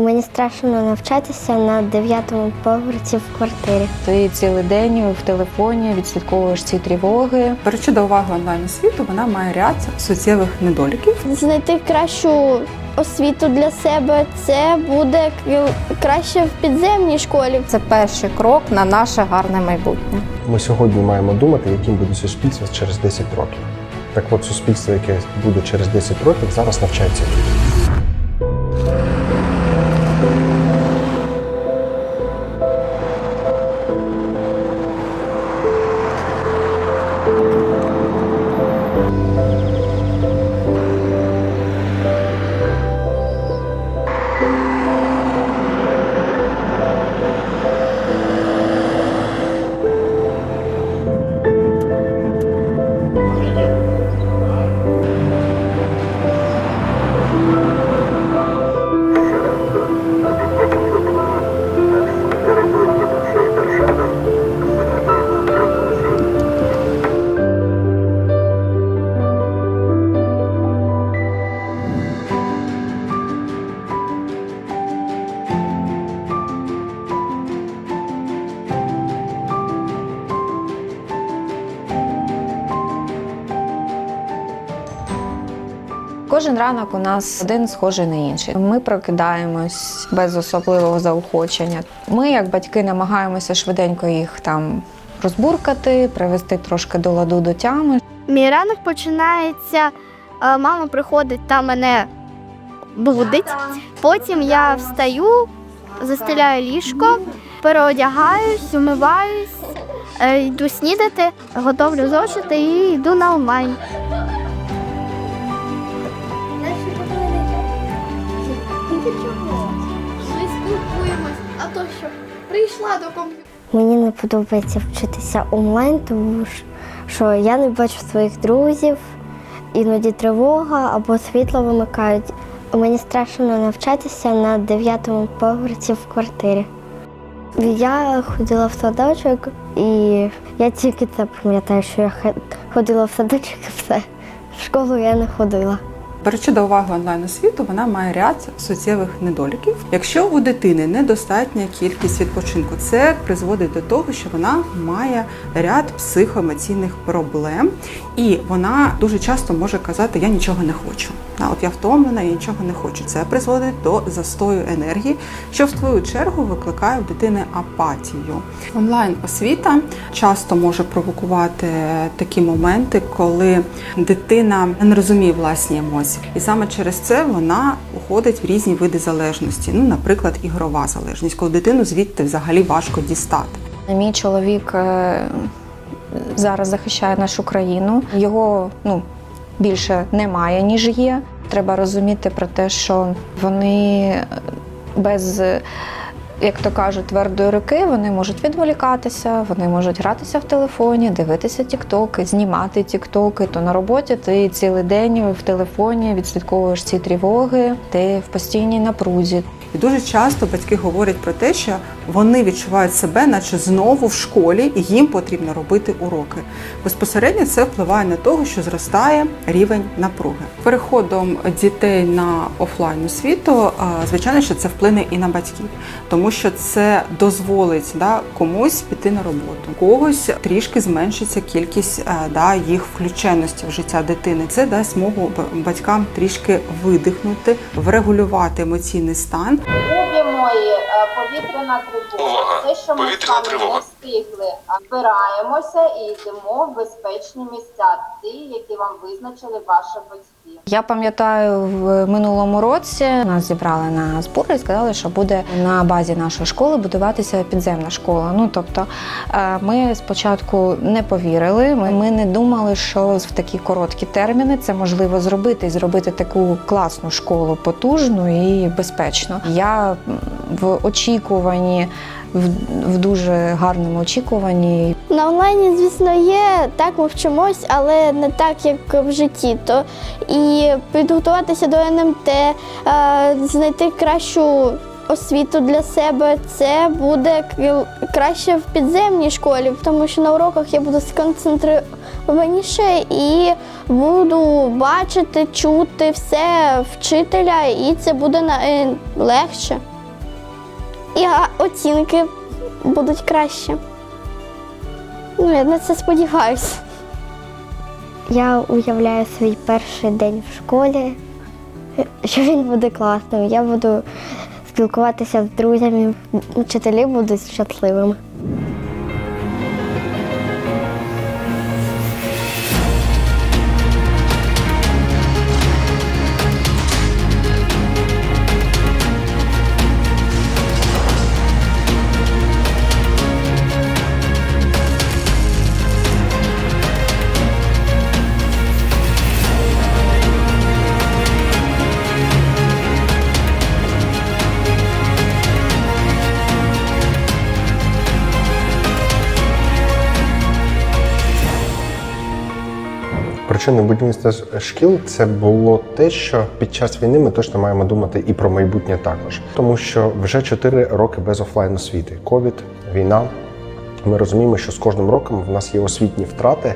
Мені страшно навчатися на дев'ятому поверсі в квартирі. Ти цілий день в телефоні відслідковуєш ці тривоги. Беручи до уваги онлайн освіту, вона має ряд суттєвих недоліків. Знайти кращу освіту для себе це буде краще в підземній школі. Це перший крок на наше гарне майбутнє. Ми сьогодні маємо думати, яким буде суспільство через 10 років. Так от суспільство, яке буде через 10 років, зараз навчається тут. Кожен ранок у нас один схожий на інший. Ми прокидаємось без особливого заохочення. Ми, як батьки, намагаємося швиденько їх там розбуркати, привести трошки до ладу до тями. Мій ранок починається. е, Мама приходить та мене будить. Потім я встаю, застеляю ліжко, переодягаюсь, умиваюсь, е, йду снідати, готовлю зошити і йду на онлайн. Ми спілкуємось, а то що прийшла до комп'ютера. Мені не подобається вчитися онлайн, тому що я не бачу своїх друзів, іноді тривога або світло вимикають. Мені страшно навчатися на дев'ятому поверсі в квартирі. Я ходила в садочок, і я тільки це пам'ятаю, що я ходила в садочок і все. В школу я не ходила. Беручи до уваги онлайн освіту, вона має ряд суттєвих недоліків. Якщо у дитини недостатня кількість відпочинку, це призводить до того, що вона має ряд психоемоційних проблем, і вона дуже часто може казати Я нічого не хочу. От я втомлена, я нічого не хочу. Це призводить до застою енергії, що в свою чергу викликає в дитини апатію. Онлайн освіта часто може провокувати такі моменти, коли дитина не розуміє власні емоції, і саме через це вона уходить в різні види залежності. Ну, наприклад, ігрова залежність, коли дитину звідти взагалі важко дістати. Мій чоловік е, зараз захищає нашу країну. Його ну, більше немає, ніж є. Треба розуміти про те, що вони без, як то кажуть, твердої руки вони можуть відволікатися, вони можуть гратися в телефоні, дивитися тіктоки, знімати тіктоки. То на роботі ти цілий день в телефоні відслідковуєш ці тривоги, ти в постійній напрузі. І дуже часто батьки говорять про те, що вони відчувають себе, наче знову в школі, і їм потрібно робити уроки. Безпосередньо це впливає на того, що зростає рівень напруги. Переходом дітей на офлайн освіту, звичайно, що це вплине і на батьків, тому що це дозволить да, комусь піти на роботу, когось трішки зменшиться кількість е, да, їх включеності в життя дитини. Це дасть змогу батькам трішки видихнути, врегулювати емоційний стан. Любі мої, е, повітряна тривога. Увага! Те, що Повітряна тривога. Встигли, збираємося і йдемо в безпечні місця, ті, які вам визначили ваші батьки. Я пам'ятаю, в минулому році нас зібрали на збори і сказали, що буде на базі нашої школи будуватися підземна школа. Ну тобто, е, ми спочатку не повірили. Ми, ми не думали, що в такі короткі терміни це можливо зробити і зробити таку класну школу, потужну і безпечну. Я в очікуванні. В, дуже гарному очікуванні На онлайні, звісно, є, так ми вчимось, але не так, як в житті. То і підготуватися до НМТ, е, знайти кращу освіту для себе, це буде краще в підземній школі, тому що на уроках я буду сконцентрованіше і буду бачити, чути все вчителя, і це буде е, легше. І оцінки будуть краще. Ну, я на це сподіваюся. Я уявляю свій перший день в школі, що він буде класним. Я буду спілкуватися з друзями, вчителі будуть щасливими. Причини будівництва шкіл це було те, що під час війни ми точно маємо думати і про майбутнє також, тому що вже 4 роки без офлайн освіти. Ковід, війна. Ми розуміємо, що з кожним роком в нас є освітні втрати,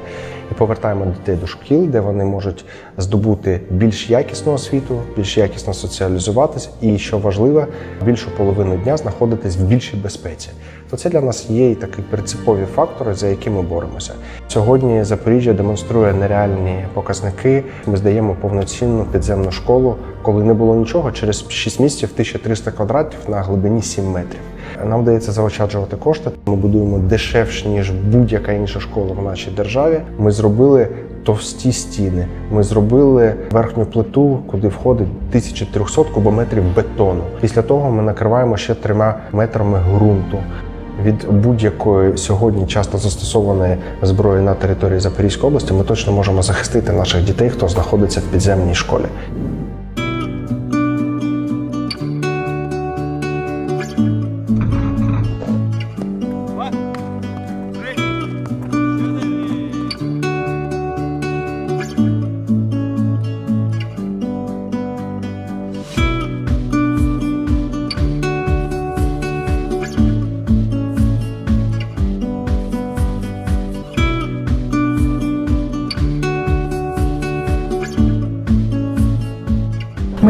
і повертаємо дітей до шкіл, де вони можуть здобути більш якісну освіту, більш якісно соціалізуватись, і що важливо, більшу половину дня знаходитись в більшій безпеці. То це для нас є і такі принципові фактори, за які ми боремося. Сьогодні Запоріжжя демонструє нереальні показники. Ми здаємо повноцінну підземну школу, коли не було нічого. Через 6 місяців 1300 квадратів на глибині 7 метрів. Нам вдається заощаджувати кошти. Ми будуємо дешевше ніж будь-яка інша школа в нашій державі. Ми зробили товсті стіни. Ми зробили верхню плиту, куди входить 1300 кубометрів бетону. Після того ми накриваємо ще трьома метрами ґрунту. Від будь-якої сьогодні часто застосованої зброї на території Запорізької області ми точно можемо захистити наших дітей, хто знаходиться в підземній школі.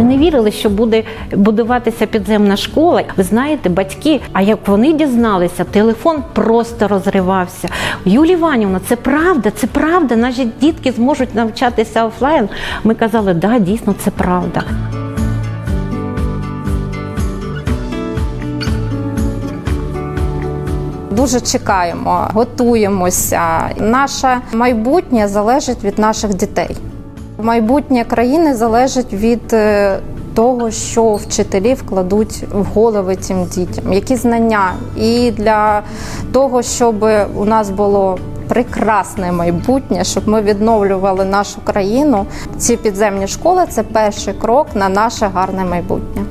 Не вірили, що буде будуватися підземна школа. Ви знаєте, батьки, а як вони дізналися, телефон просто розривався. Юлія Іванівна, це правда, це правда. Наші дітки зможуть навчатися офлайн. Ми казали, да, дійсно, це правда. Дуже чекаємо, готуємося. Наше майбутнє залежить від наших дітей. Майбутнє країни залежить від е, того, що вчителі вкладуть в голови цим дітям, які знання. І для того, щоб у нас було прекрасне майбутнє, щоб ми відновлювали нашу країну. Ці підземні школи це перший крок на наше гарне майбутнє.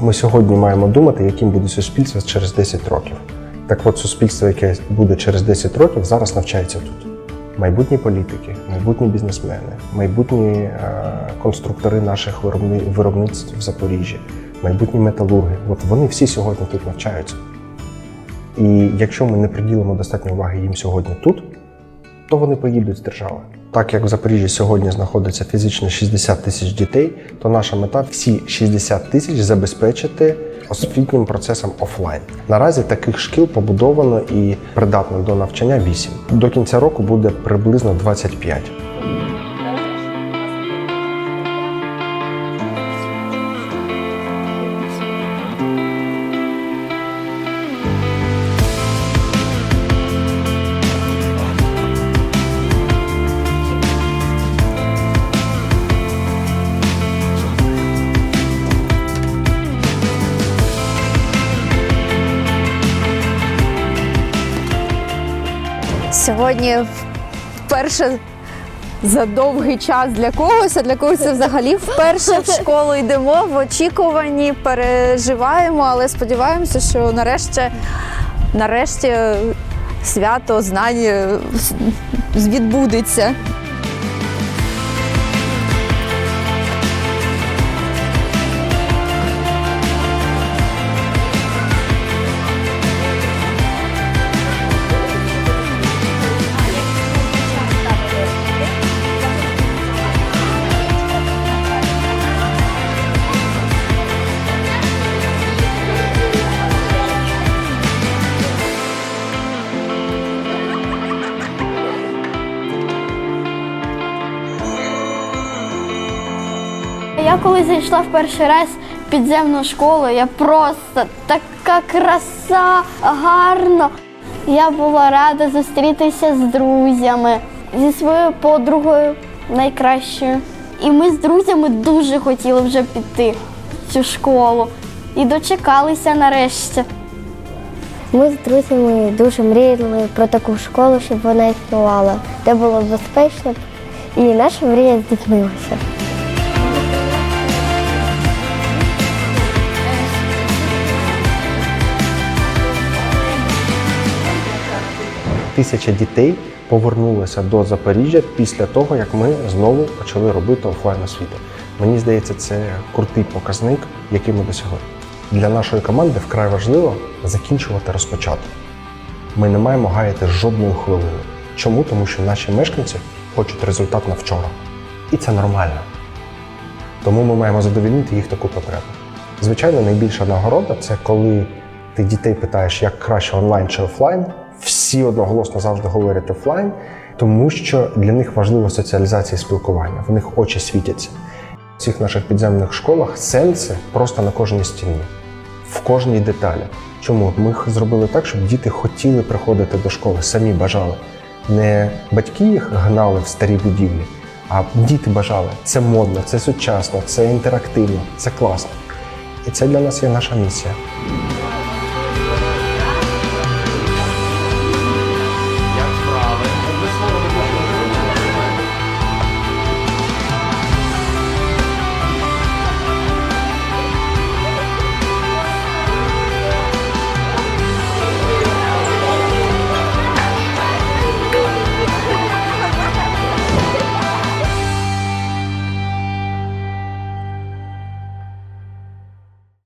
Ми сьогодні маємо думати, яким буде суспільство через 10 років. Так от суспільство, яке буде через 10 років, зараз навчається тут. Майбутні політики, майбутні бізнесмени, майбутні е, конструктори наших виробни- виробництв в Запоріжжі, майбутні металурги. От вони всі сьогодні тут навчаються. І якщо ми не приділимо достатньо уваги їм сьогодні тут, то вони поїдуть з держави. Так як в Запоріжжі сьогодні знаходиться фізично 60 тисяч дітей, то наша мета всі 60 тисяч забезпечити освітнім процесом офлайн. Наразі таких шкіл побудовано і придатно до навчання 8. До кінця року буде приблизно 25. Сьогодні вперше за довгий час для когось, а для когось це взагалі вперше в школу йдемо в очікуванні, переживаємо, але сподіваємося, що нарешті, нарешті свято знань відбудеться. Коли зайшла в перший раз в підземну школу, я просто така краса, гарно. Я була рада зустрітися з друзями, зі своєю подругою найкращою. І ми з друзями дуже хотіли вже піти в цю школу і дочекалися нарешті. Ми з друзями дуже мріяли про таку школу, щоб вона існувала, де було безпечно, і наша мрія здійснилася. Тисяча дітей повернулися до Запоріжжя після того, як ми знову почали робити офлайн освіту. Мені здається, це крутий показник, який ми досягли. Для нашої команди вкрай важливо закінчувати розпочати. Ми не маємо гаяти жодної хвилини. Чому? Тому що наші мешканці хочуть результат на вчора. І це нормально. Тому ми маємо задовольнити їх таку потребу. Звичайно, найбільша нагорода це коли ти дітей питаєш, як краще онлайн чи офлайн. Всі одноголосно завжди говорять офлайн, тому що для них важлива соціалізація і спілкування. В них очі світяться. В цих наших підземних школах сенси просто на кожній стіні, в кожній деталі. Чому ми зробили так, щоб діти хотіли приходити до школи, самі бажали. Не батьки їх гнали в старі будівлі, а діти бажали. Це модно, це сучасно, це інтерактивно, це класно. І це для нас є наша місія.